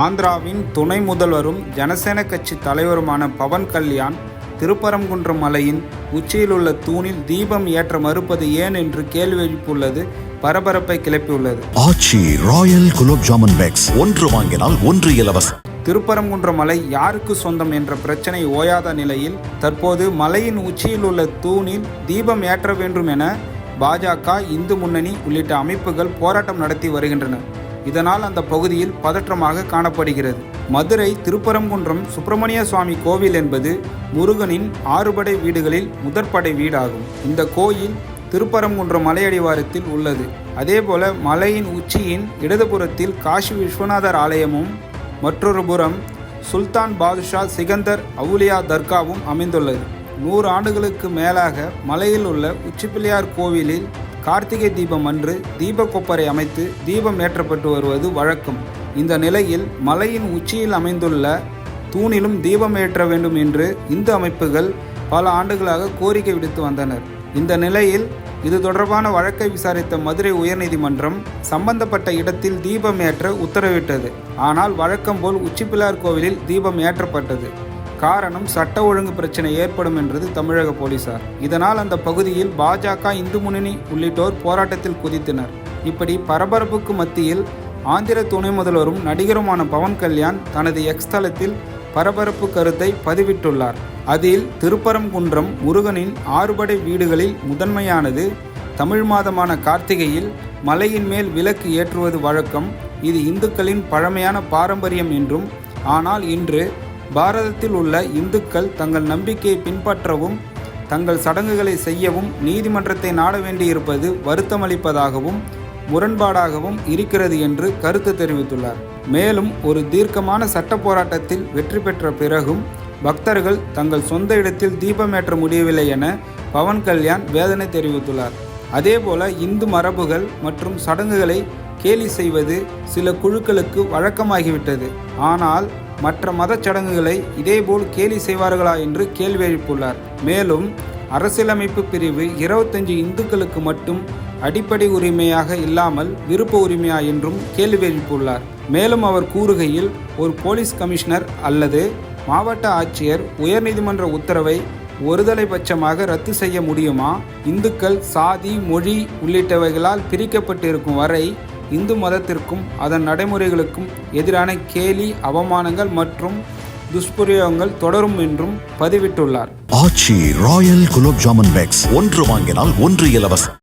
ஆந்திராவின் துணை முதல்வரும் ஜனசேன கட்சி தலைவருமான பவன் கல்யாண் திருப்பரங்குன்றம் மலையின் உச்சியில் உள்ள தூணில் தீபம் ஏற்ற மறுப்பது ஏன் என்று கேள்வி எழுப்பியுள்ளது பரபரப்பை கிளப்பியுள்ளது. ஆச்சி ராயல் குலோப் ஜாமுன் பேக்ஸ் ஒன்று வாங்கினால் ஒன்று இலவசம். திருப்பரங்குன்றம் மலை யாருக்கு சொந்தம் என்ற பிரச்சனை ஓயாத நிலையில் தற்போது மலையின் உச்சியில் உள்ள தூணில் தீபம் ஏற்ற வேண்டும் என பாஜக இந்து முன்னணி உள்ளிட்ட அமைப்புகள் போராட்டம் நடத்தி வருகின்றன. இதனால் அந்த பகுதியில் பதற்றமாக காணப்படுகிறது. மதுரை திருப்பரங்குன்றம் சுப்பிரமணிய சுவாமி கோவில் என்பது முருகனின் ஆறுபடை வீடுகளில் முதற்படை வீடாகும். இந்த கோயில் திருப்பரங்குன்றம் மலையடிவாரத்தில் உள்ளது. அதேபோல மலையின் உச்சியின் இடதுபுறத்தில் காசி விஸ்வநாதர் ஆலயமும் மற்றொரு புறம் சுல்தான் பாதுஷா சிகந்தர் அவுலியா தர்காவும் அமைந்துள்ளது. நூறு ஆண்டுகளுக்கு மேலாக மலையில் உள்ள உச்சிப்பிள்ளையார் கோவிலில் கார்த்திகை தீபம் அன்று தீபக்கொப்பரை அமைத்து தீபம் ஏற்றப்பட்டு வருவது வழக்கம். இந்த நிலையில் மலையின் உச்சியில் அமைந்துள்ள தூணிலும் தீபம் ஏற்ற வேண்டும் என்று இந்து அமைப்புகள் பல ஆண்டுகளாக கோரிக்கை விடுத்து வந்தனர். இந்த நிலையில் இது தொடர்பான வழக்கை விசாரித்த மதுரை உயர்நீதிமன்றம் சம்பந்தப்பட்ட இடத்தில் தீபம் ஏற்ற உத்தரவிட்டது. ஆனால் வழக்கம் போல் உச்சிப்பிள்ளார் கோவிலில் தீபம் ஏற்றப்பட்டது. காரணம் சட்ட ஒழுங்கு பிரச்சனை ஏற்படும் என்றது தமிழக போலீசார். இதனால் அந்த பகுதியில் பாஜக இந்து முன்னணி உள்ளிட்டோர் போராட்டத்தில் குதித்தனர். இப்படி பரபரப்புக்கு மத்தியில் ஆந்திர துணை முதல்வரும் நடிகருமான பவன் கல்யாண் தனது எக்ஸ் தளத்தில் பரபரப்பு கருத்தை பதிவிட்டுள்ளார். அதில் திருப்பரங்குன்றம் முருகனின் ஆறுபடை வீடுகளில் முதன்மையானது தமிழ் மாதமான கார்த்திகையில் மலையின் மேல் விளக்கு ஏற்றுவது வழக்கம் இது இந்துக்களின் பழமையான பாரம்பரியம் என்றும் ஆனால் இன்று பாரதத்தில் உள்ள இந்துக்கள் தங்கள் நம்பிக்கையை பின்பற்றவும் தங்கள் சடங்குகளை செய்யவும் நீதிமன்றத்தை நாட வேண்டியிருப்பது வருத்தமளிப்பதாகவும் முரண்பாடாகவும் இருக்கிறது என்று கருத்து தெரிவித்துள்ளார். மேலும் ஒரு தீர்க்கமான சட்ட போராட்டத்தில் வெற்றி பெற்ற பிறகும் பக்தர்கள் தங்கள் சொந்த இடத்தில் தீபமேற்ற முடியவில்லை என பவன் கல்யாண் வேதனை தெரிவித்துள்ளார். அதேபோல இந்து மரபுகள் மற்றும் சடங்குகளை கேலி செய்வது சில குழுக்களுக்கு வழக்கமாகிவிட்டது. ஆனால் மற்ற மதச் சடங்குகளை இதேபோல் கேலி செய்வார்களா என்று கேள்வி எழுப்பியுள்ளார். மேலும் அரசியலமைப்பு பிரிவு இருபத்தஞ்சு இந்துக்களுக்கு மட்டும் அடிப்படை உரிமையாக இல்லாமல் விருப்ப உரிமையா என்றும் கேள்வி எழுப்பியுள்ளார். மேலும் அவர் கூறுகையில் ஒரு போலீஸ் கமிஷனர் அல்லது மாவட்ட ஆட்சியர் உயர்நீதிமன்ற உத்தரவை ஒருதலை பட்சமாக ரத்து செய்ய முடியுமா? இந்துக்கள் சாதி மொழி உள்ளிட்டவைகளால் பிரிக்கப்பட்டிருக்கும் வரை இந்து மதத்திற்கும் அதன் நடைமுறைகளுக்கும் எதிரான கேலி அவமானங்கள் மற்றும் துஷ்பிரயோகங்கள் தொடரும் என்றும் பதிவிட்டுள்ளார். Aachi royal gulab jamun packs. ஒன்று வாங்கினால் ஒன்று இலவசம்.